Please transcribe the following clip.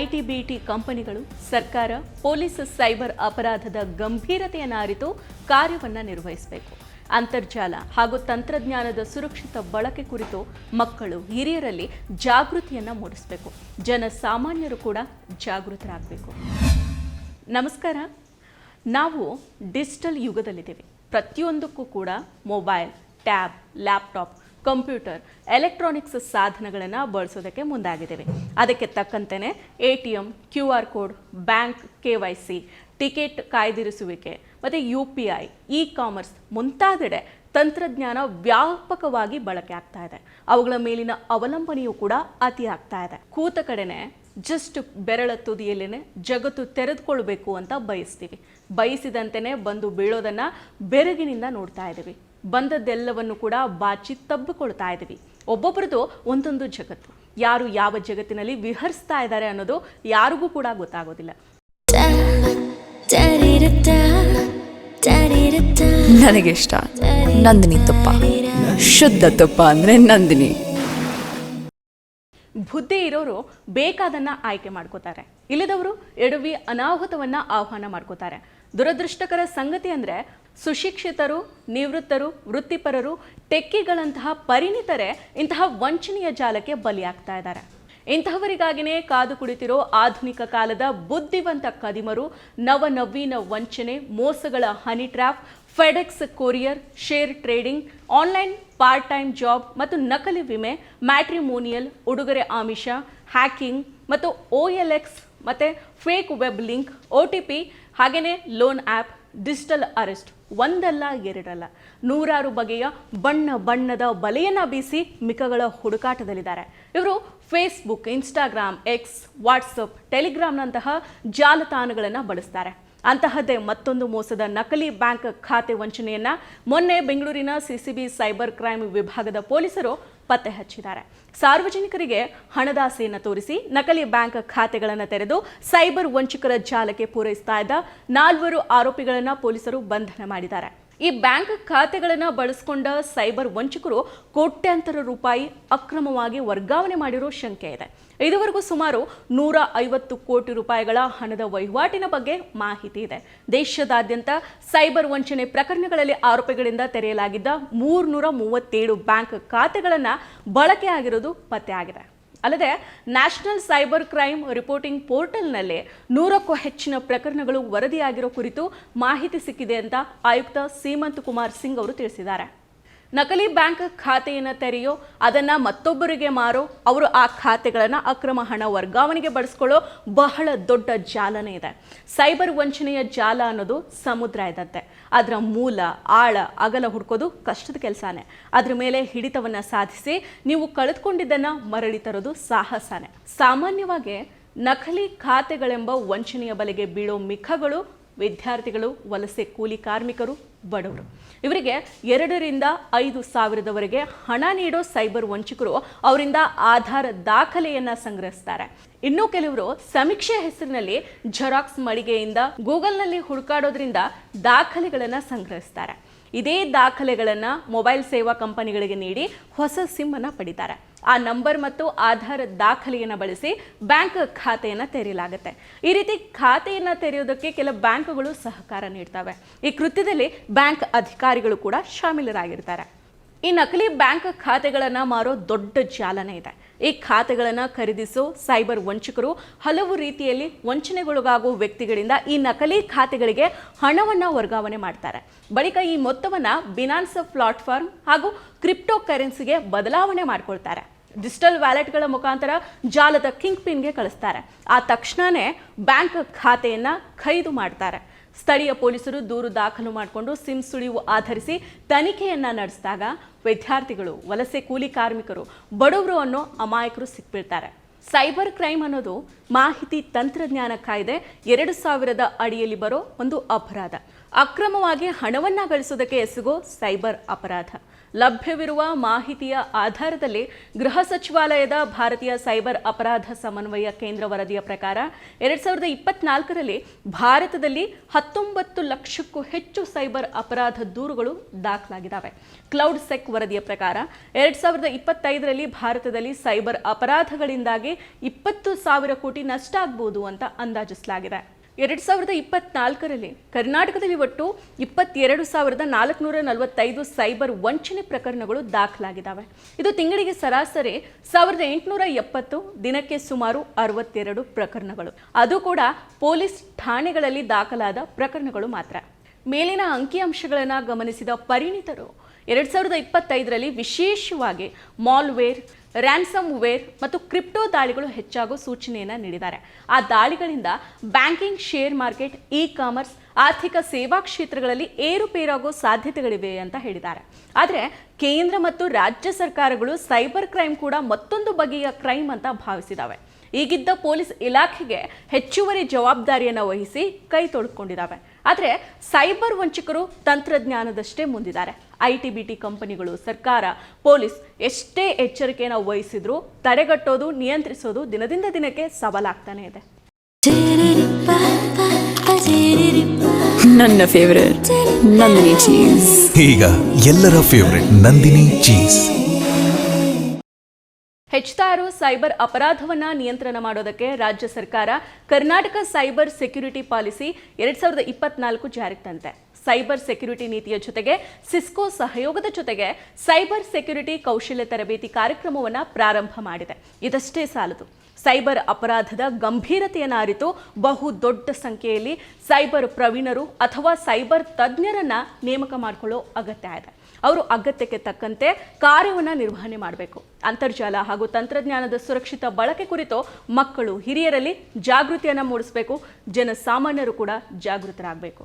IT BT ಕಂಪನಿಗಳು, ಸರ್ಕಾರ, police cyber ಅಪರಾಧದ ಗಂಭೀರತೆಯನ್ನು ಅರಿತು ಕಾರ್ಯವನ್ನು ನಿರ್ವಹಿಸಬೇಕು. ಅಂತರ್ಜಾಲ ಹಾಗೂ ತಂತ್ರಜ್ಞಾನದ ಸುರಕ್ಷಿತ ಬಳಕೆ ಕುರಿತು ಮಕ್ಕಳು, ಹಿರಿಯರಲ್ಲಿ ಜಾಗೃತಿಯನ್ನು ಮೂಡಿಸಬೇಕು. ಜನಸಾಮಾನ್ಯರು ಕೂಡ ಜಾಗೃತರಾಗಬೇಕು. ನಮಸ್ಕಾರ. ನಾವು ಡಿಜಿಟಲ್ ಯುಗದಲ್ಲಿದ್ದೇವೆ. ಪ್ರತಿಯೊಂದಕ್ಕೂ ಕೂಡ mobile, tab, laptop computer, electronics ಸಾಧನಗಳನ್ನು ಬಳಸೋದಕ್ಕೆ ಮುಂದಾಗಿದ್ದೇವೆ. ಅದಕ್ಕೆ ತಕ್ಕಂತೆಯೇ A T M Q R code, bank, K Y C, ticket ಕಾಯ್ದಿರಿಸುವಿಕೆ, ಮತ್ತು U P I, e commerce ಮುಂತಾದೆಡೆ ತಂತ್ರಜ್ಞಾನ ವ್ಯಾಪಕವಾಗಿ ಬಳಕೆ ಆಗ್ತಾ ಇದೆ. ಅವುಗಳ ಮೇಲಿನ ಅವಲಂಬನೆಯು ಕೂಡ ಅತಿ ಆಗ್ತಾ ಇದೆ. ಕೂತ ಕಡೆನೆ ಜಸ್ಟ್ ಬೆರಳ ತುದಿಯಲ್ಲೇ ಜಗತ್ತು ತೆರೆದುಕೊಳ್ಬೇಕು ಅಂತ ಬಯಸ್ತೀವಿ. ಬಯಸಿದಂತೆಯೇ ಬಂದು ಬೀಳೋದನ್ನು ಬೆರಗಿನಿಂದ ನೋಡ್ತಾ ಇದ್ದೀವಿ. ಬಂದದ್ದೆಲ್ಲವನ್ನು ಕೂಡ ಬಾಚಿ ತಬ್ಬಿಕೊಳ್ತಾ ಇದ್ದೀವಿ. ಒಬ್ಬೊಬ್ಬರದು ಒಂದೊಂದು ಜಗತ್ತು. ಯಾರು ಯಾವ ಜಗತ್ತಿನಲ್ಲಿ ವಿಹರಿಸ್ತಾ ಇದ್ದಾರೆ ಅನ್ನೋದು ಯಾರಿಗೂ ಕೂಡ ಗೊತ್ತಾಗೋದಿಲ್ಲ. ನನಗಿಷ್ಟ ನಂದಿನಿ ತುಪ್ಪ. ಶುದ್ಧ ತುಪ್ಪ ಅಂದ್ರೆ ನಂದಿನಿ. ಬುದ್ಧಿ ಇರೋರು ಬೇಕಾದನ್ನ ಆಯ್ಕೆ ಮಾಡ್ಕೋತಾರೆ. ಇಲ್ಲದವರು ಎಡವಿ ಅನಾಹುತವನ್ನ ಆಹ್ವಾನ ಮಾಡ್ಕೋತಾರೆ. ದುರದೃಷ್ಟಕರ ಸಂಗತಿ ಅಂದ್ರೆ ಸುಶಿಕ್ಷಿತರು, ನಿವೃತ್ತರು, ವೃತ್ತಿಪರರು, ಟೆಕ್ಕಿಗಳಂತಹ ಪರಿಣಿತರೇ ಇಂತಹ ವಂಚನೆಯ ಜಾಲಕ್ಕೆ ಬಲಿಯಾಗ್ತಾ ಇದ್ದಾರೆ. ಇಂತಹವರಿಗಾಗಿನೇ ಕಾದು ಕುಳಿತಿರೋ ಆಧುನಿಕ ಕಾಲದ ಬುದ್ಧಿವಂತ ಕದಿಮರು, ನವನವೀನ ವಂಚನೆ, ಮೋಸಗಳ honey trap FedEx courier share trading online part time job ಮತ್ತು ನಕಲಿ ವಿಮೆ ಮ್ಯಾಟ್ರಿಮೋನಿಯಲ್ ಉಡುಗೊರೆ ಆಮಿಷ ಹ್ಯಾಕಿಂಗ್ ಮತ್ತು ಒ ಎಲ್ ಎಕ್ಸ್ ಮತ್ತು fake web link O T P ಹಾಗೆಯೇ ಲೋನ್ ಆ್ಯಪ್ ಡಿಜಿಟಲ್ ಅರೆಸ್ಟ್ ಒಂದಲ್ಲ, ಎರಡಲ್ಲ. ನೂರಾರು ಬಗೆಯ ಬಣ್ಣ ಬಣ್ಣದ ಬಲೆಯನ್ನು ಬೀಸಿ ಮಿಕಗಳ ಹುಡುಕಾಟದಲ್ಲಿದ್ದಾರೆ. ಇವರು ಫೇಸ್ಬುಕ್ ಇನ್ಸ್ಟಾಗ್ರಾಮ್ ಎಕ್ಸ್ ವಾಟ್ಸಪ್ ಟೆಲಿಗ್ರಾಮ್ನಂತಹ ಜಾಲತಾಣಗಳನ್ನು ಬಳಸ್ತಾರೆ. ಅಂತಹದ್ದೇ ಮತ್ತೊಂದು ಮೋಸದ ನಕಲಿ ಬ್ಯಾಂಕ್ ಖಾತೆ ವಂಚನೆಯನ್ನ ಮೊನ್ನೆ ಬೆಂಗಳೂರಿನ ಸಿಸಿಬಿ ಸೈಬರ್ ಕ್ರೈಮ್ ವಿಭಾಗದ ಪೊಲೀಸರು ಪತ್ತೆ ಹಚ್ಚಿದ್ದಾರೆ. ಸಾರ್ವಜನಿಕರಿಗೆ ಹಣದಾಸೆಯನ್ನು ತೋರಿಸಿ ನಕಲಿ ಬ್ಯಾಂಕ್ ಖಾತೆಗಳನ್ನು ತೆರೆದು ಸೈಬರ್ ವಂಚಕರ ಜಾಲಕ್ಕೆ ಪೂರೈಸ್ತಾ ನಾಲ್ವರು ಆರೋಪಿಗಳನ್ನು ಪೊಲೀಸರು ಬಂಧನ ಮಾಡಿದ್ದಾರೆ. ಈ ಬ್ಯಾಂಕ್ ಖಾತೆಗಳನ್ನು ಬಳಸಿಕೊಂಡ ಸೈಬರ್ ವಂಚಕರು ಕೋಟ್ಯಾಂತರ ರೂಪಾಯಿ ಅಕ್ರಮವಾಗಿ ವರ್ಗಾವಣೆ ಮಾಡಿರೋ ಶಂಕೆ ಇದೆ. ಇದುವರೆಗೂ ಸುಮಾರು ನೂರ ಐವತ್ತು ಕೋಟಿ ರೂಪಾಯಿಗಳ ಹಣದ ವಹಿವಾಟಿನ ಬಗ್ಗೆ ಮಾಹಿತಿ ಇದೆ. ದೇಶದಾದ್ಯಂತ ಸೈಬರ್ ವಂಚನೆ ಪ್ರಕರಣಗಳಲ್ಲಿ ಆರೋಪಿಗಳಿಂದ ತೆರೆಯಲಾಗಿದ್ದ ಮೂರ್ನೂರ ಮೂವತ್ತೇಳು ಬ್ಯಾಂಕ್ ಖಾತೆಗಳನ್ನು ಬಳಕೆ ಪತ್ತೆಯಾಗಿದೆ. ಅಲ್ಲದೆ ನ್ಯಾಷನಲ್ ಸೈಬರ್ ಕ್ರೈಮ್ ರಿಪೋರ್ಟಿಂಗ್ ಪೋರ್ಟಲ್ನಲ್ಲಿ ನೂರಕ್ಕೂ ಹೆಚ್ಚಿನ ಪ್ರಕರಣಗಳು ವರದಿಯಾಗಿರೋ ಕುರಿತು ಮಾಹಿತಿ ಸಿಕ್ಕಿದೆ ಅಂತ ಆಯುಕ್ತ ಸೀಮಂತ್ ಕುಮಾರ್ ಸಿಂಗ್ ಅವರು ತಿಳಿಸಿದ್ದಾರೆ. ನಕಲಿ ಬ್ಯಾಂಕ್ ಖಾತೆಯನ್ನು ತೆರೆಯೋ, ಅದನ್ನ ಮತ್ತೊಬ್ಬರಿಗೆ ಮಾರೋ, ಅವರು ಆ ಖಾತೆಗಳನ್ನು ಅಕ್ರಮ ಹಣ ವರ್ಗಾವಣೆಗೆ ಬಳಸ್ಕೊಳ್ಳೋ ಬಹಳ ದೊಡ್ಡ ಜಾಲನೇ ಇದೆ. ಸೈಬರ್ ವಂಚನೆಯ ಜಾಲ ಅನ್ನೋದು ಸಮುದ್ರ ಇದ್ದಂತೆ ಅದರ ಮೂಲ, ಆಳ, ಅಗಲ ಹುಡ್ಕೋದು ಕಷ್ಟದ ಕೆಲಸನೇ. ಅದ್ರ ಮೇಲೆ ಹಿಡಿತವನ್ನು ಸಾಧಿಸಿ ನೀವು ಕಳೆದುಕೊಂಡಿದ್ದನ್ನು ಮರಳಿ ತರೋದು ಸಾಹಸನೇ. ಸಾಮಾನ್ಯವಾಗಿ ನಕಲಿ ಖಾತೆಗಳೆಂಬ ವಂಚನೆಯ ಬಲೆಗೆ ಬೀಳೋ ಮಿಖಗಳು ವಿದ್ಯಾರ್ಥಿಗಳು ವಲಸೆ ಕೂಲಿ ಕಾರ್ಮಿಕರು, ಬಡವರು. ಇವರಿಗೆ ಎರಡರಿಂದ ಐದು ಸಾವಿರದವರೆಗೆ ಹಣ ನೀಡೋ ಸೈಬರ್ ವಂಚಕರು ಅವರಿಂದ ಆಧಾರ ದಾಖಲೆಯನ್ನ ಸಂಗ್ರಹಿಸ್ತಾರೆ. ಇನ್ನು ಕೆಲವರು ಸಮೀಕ್ಷೆ ಹೆಸರಿನಲ್ಲಿ ಜೆರಾಕ್ಸ್ ಮಳಿಗೆಯಿಂದ ಗೂಗಲ್ನಲ್ಲಿ ಹುಡುಕಾಡೋದ್ರಿಂದ ದಾಖಲೆಗಳನ್ನು ಸಂಗ್ರಹಿಸ್ತಾರೆ. ಇದೇ ದಾಖಲೆಗಳನ್ನು ಮೊಬೈಲ್ ಸೇವಾ ಕಂಪನಿಗಳಿಗೆ ನೀಡಿ ಹೊಸ ಸಿಮ್ಮನ್ನು ಪಡಿತಾರೆ. ಆ ನಂಬರ್ ಮತ್ತು ಆಧಾರ್ ದಾಖಲೆಯನ್ನು ಬಳಸಿ ಬ್ಯಾಂಕ್ ಖಾತೆಯನ್ನು ತೆರೆಯಲಾಗುತ್ತೆ. ಈ ರೀತಿ ಖಾತೆಯನ್ನು ತೆರೆಯೋದಕ್ಕೆ ಕೆಲ ಬ್ಯಾಂಕ್ಗಳು ಸಹಕಾರ ನೀಡ್ತವೆ. ಈ ಕೃತ್ಯದಲ್ಲಿ ಬ್ಯಾಂಕ್ ಅಧಿಕಾರಿಗಳು ಕೂಡ ಶಾಮೀಲರಾಗಿರ್ತಾರೆ. ಈ ನಕಲಿ ಬ್ಯಾಂಕ್ ಖಾತೆಗಳನ್ನು ಮಾರೋ ದೊಡ್ಡ ಜಾಲನೇ ಇದೆ. ಈ ಖಾತೆಗಳನ್ನು ಖರೀದಿಸೋ ಸೈಬರ್ ವಂಚಕರು ಹಲವು ರೀತಿಯಲ್ಲಿ ವಂಚನೆಗೊಳಗಾಗುವ ವ್ಯಕ್ತಿಗಳಿಂದ ಈ ನಕಲಿ ಖಾತೆಗಳಿಗೆ ಹಣವನ್ನು ವರ್ಗಾವಣೆ ಮಾಡ್ತಾರೆ. ಬಳಿಕ ಈ ಮೊತ್ತವನ್ನು ಬಿನಾನ್ಸ್ ಪ್ಲಾಟ್ಫಾರ್ಮ್ ಹಾಗೂ ಕ್ರಿಪ್ಟೋ ಕರೆನ್ಸಿಗೆ ಬದಲಾವಣೆ ಮಾಡ್ಕೊಳ್ತಾರೆ. ಡಿಜಿಟಲ್ ವ್ಯಾಲೆಟ್ಗಳ ಮುಖಾಂತರ ಜಾಲದ ಕಿಂಗ್ ಪಿನ್ಗೆ ಕಳಿಸ್ತಾರೆ. ಆ ತಕ್ಷಣವೇ ಬ್ಯಾಂಕ್ ಖಾತೆಯನ್ನು ಖೈದು ಮಾಡ್ತಾರೆ. ಸ್ಥಳೀಯ ಪೊಲೀಸರು ದೂರು ದಾಖಲು ಮಾಡಿಕೊಂಡು ಸಿಮ್ ಸುಳಿವು ಆಧರಿಸಿ ತನಿಖೆಯನ್ನು ನಡೆಸಿದಾಗ ವಿದ್ಯಾರ್ಥಿಗಳು, ವಲಸೆ ಕೂಲಿ ಕಾರ್ಮಿಕರು, ಬಡವರು ಅನ್ನೋ ಅಮಾಯಕರು ಸಿಕ್ಬಿಡ್ತಾರೆ. ಸೈಬರ್ ಕ್ರೈಮ್ ಅನ್ನೋದು ಮಾಹಿತಿ ತಂತ್ರಜ್ಞಾನ ಕಾಯ್ದೆ ಎರಡು ಸಾವಿರದ ಅಡಿಯಲ್ಲಿ ಬರೋ ಒಂದು ಅಪರಾಧ. ಅಕ್ರಮವಾಗಿ ಹಣವನ್ನು ಗಳಿಸೋದಕ್ಕೆ ಎಸಗೋ ಸೈಬರ್ ಅಪರಾಧ. ಲಭ್ಯವಿರುವ ಮಾಹಿತಿಯ ಆಧಾರದಲ್ಲಿ ಗೃಹ ಸಚಿವಾಲಯದ ಭಾರತೀಯ ಸೈಬರ್ ಅಪರಾಧ ಸಮನ್ವಯ ಕೇಂದ್ರ ವರದಿಯ ಪ್ರಕಾರ ಎರಡ್ ಸಾವಿರದ ಇಪ್ಪತ್ನಾಲ್ಕರಲ್ಲಿ ಭಾರತದಲ್ಲಿ ಹತ್ತೊಂಬತ್ತು ಲಕ್ಷಕ್ಕೂ ಹೆಚ್ಚು ಸೈಬರ್ ಅಪರಾಧ ದೂರುಗಳು ದಾಖಲಾಗಿದ್ದಾವೆ. ಕ್ಲೌಡ್ ಸೆಕ್ ವರದಿಯ ಪ್ರಕಾರ ಎರಡ್ ಸಾವಿರದ ಇಪ್ಪತ್ತೈದರಲ್ಲಿ ಭಾರತದಲ್ಲಿ ಸೈಬರ್ ಅಪರಾಧಗಳಿಂದಾಗಿ ಇಪ್ಪತ್ತು ಸಾವಿರ ಕೋಟಿ ನಷ್ಟ ಆಗ್ಬೋದು ಅಂತ ಅಂದಾಜಿಸಲಾಗಿದೆ. ಎರಡ್ ಸಾವಿರದ ಇಪ್ಪತ್ನಾಲ್ಕರಲ್ಲಿ ಕರ್ನಾಟಕದಲ್ಲಿ ಒಟ್ಟು ಇಪ್ಪತ್ತೆರಡು ಸಾವಿರದ ನಾಲ್ಕುನೂರ ನಲವತ್ತೈದು ಸೈಬರ್ ವಂಚನೆ ಪ್ರಕರಣಗಳು ದಾಖಲಾಗಿದ್ದಾವೆ. ಇದು ತಿಂಗಳಿಗೆ ಸರಾಸರಿ ಸಾವಿರದ ಎಂಟುನೂರ ಎಪ್ಪತ್ತು, ದಿನಕ್ಕೆ ಸುಮಾರು ಅರವತ್ತೆರಡು ಪ್ರಕರಣಗಳು. ಅದು ಕೂಡ ಪೊಲೀಸ್ ಠಾಣೆಗಳಲ್ಲಿ ದಾಖಲಾದ ಪ್ರಕರಣಗಳು ಮಾತ್ರ. ಮೇಲಿನ ಅಂಕಿಅಂಶಗಳನ್ನು ಗಮನಿಸಿದ ಪರಿಣಿತರು ಎರಡ್ ಸಾವಿರದ ಇಪ್ಪತ್ತೈದರಲ್ಲಿ ವಿಶೇಷವಾಗಿ ಮಾಲ್ವೇರ್ ರ್ಯಾನ್ಸಮ್ ವೇರ್ ಮತ್ತು ಕ್ರಿಪ್ಟೋ ದಾಳಿಗಳು ಹೆಚ್ಚಾಗೋ ಸೂಚನೆಯನ್ನು ನೀಡಿದ್ದಾರೆ. ಆ ದಾಳಿಗಳಿಂದ banking share market e commerce ಆರ್ಥಿಕ ಸೇವಾ ಕ್ಷೇತ್ರಗಳಲ್ಲಿ ಏರುಪೇರಾಗೋ ಸಾಧ್ಯತೆಗಳಿವೆ ಅಂತ ಹೇಳಿದ್ದಾರೆ. ಆದರೆ ಕೇಂದ್ರ ಮತ್ತು ರಾಜ್ಯ ಸರ್ಕಾರಗಳು ಸೈಬರ್ ಕ್ರೈಮ್ ಕೂಡ ಮತ್ತೊಂದು ಬಗೆಯ ಕ್ರೈಮ್ ಅಂತ ಭಾವಿಸಿದಾವೆ ಈಗಿದ್ದ ಪೊಲೀಸ್ ಇಲಾಖೆಗೆ ಹೆಚ್ಚುವರಿ ಜವಾಬ್ದಾರಿಯನ್ನು ವಹಿಸಿ ಕೈ ತೊಳ್ಕೊಂಡಿದ್ದಾವೆ. ಆದರೆ ಸೈಬರ್ ವಂಚಕರು ತಂತ್ರಜ್ಞಾನದಷ್ಟೇ ಮುಂದಿದ್ದಾರೆ. ಐ ಟಿ ಬಿ ಟಿ ಕಂಪನಿಗಳು ಸರ್ಕಾರ ಪೊಲೀಸ್ ಎಷ್ಟೇ ಎಚ್ಚರಿಕೆ ನಾವು ವಹಿಸಿದ್ರು ತಡೆಗಟ್ಟೋದು ನಿಯಂತ್ರಿಸೋದು ದಿನದಿಂದ ದಿನಕ್ಕೆ ಸವಾಲಾಗ್ತಾನೆ ಇದೆ. ನನ್ನ ಫೇವರೇಟ್ ನಂದಿನಿ ಚೀಸ್ ಈಗ ಎಲ್ಲರ ಫೇವರೆಟ್ ನಂದಿನಿ ಚೀಸ್ ಹೆಚ್ಚುತ್ತಾ ಇರೋ ಸೈಬರ್ ಅಪರಾಧವನ್ನ ನಿಯಂತ್ರಣ ಮಾಡೋದಕ್ಕೆ ರಾಜ್ಯ ಸರ್ಕಾರ ಕರ್ನಾಟಕ ಸೈಬರ್ ಸೆಕ್ಯುರಿಟಿ ಪಾಲಿಸಿ ಎರಡ್ ಸಾವಿರದ ಇಪ್ಪತ್ನಾಲ್ಕು ಜಾರಿಗೆ ತಂತೆ ಸೈಬರ್ ಸೆಕ್ಯುರಿಟಿ ನೀತಿಯ ಜೊತೆಗೆ ಸಿಸ್ಕೋ ಸಹಯೋಗದ ಜೊತೆಗೆ ಸೈಬರ್ ಸೆಕ್ಯುರಿಟಿ ಕೌಶಲ್ಯ ತರಬೇತಿ ಕಾರ್ಯಕ್ರಮವನ್ನು ಪ್ರಾರಂಭ ಮಾಡಿದೆ. ಇದಷ್ಟೇ ಸಾಲದು. ಸೈಬರ್ ಅಪರಾಧದ ಗಂಭೀರತೆಯನ್ನು ಅರಿತು ಬಹು ದೊಡ್ಡ ಸಂಖ್ಯೆಯಲ್ಲಿ ಸೈಬರ್ ಪ್ರವೀಣರು ಅಥವಾ ಸೈಬರ್ ತಜ್ಞರನ್ನ ನೇಮಕ ಮಾಡಿಕೊಳ್ಳೋ ಅಗತ್ಯ ಇದೆ. ಅವರು ಅಗತ್ಯಕ್ಕೆ ತಕ್ಕಂತೆ ಕಾರ್ಯವನ್ನು ನಿರ್ವಹಣೆ ಮಾಡಬೇಕು. ಅಂತರ್ಜಾಲ ಹಾಗೂ ತಂತ್ರಜ್ಞಾನದ ಸುರಕ್ಷಿತ ಬಳಕೆ ಕುರಿತು ಮಕ್ಕಳು ಹಿರಿಯರಲ್ಲಿ ಜಾಗೃತಿಯನ್ನು ಮೂಡಿಸಬೇಕು. ಜನಸಾಮಾನ್ಯರು ಕೂಡ ಜಾಗೃತರಾಗಬೇಕು.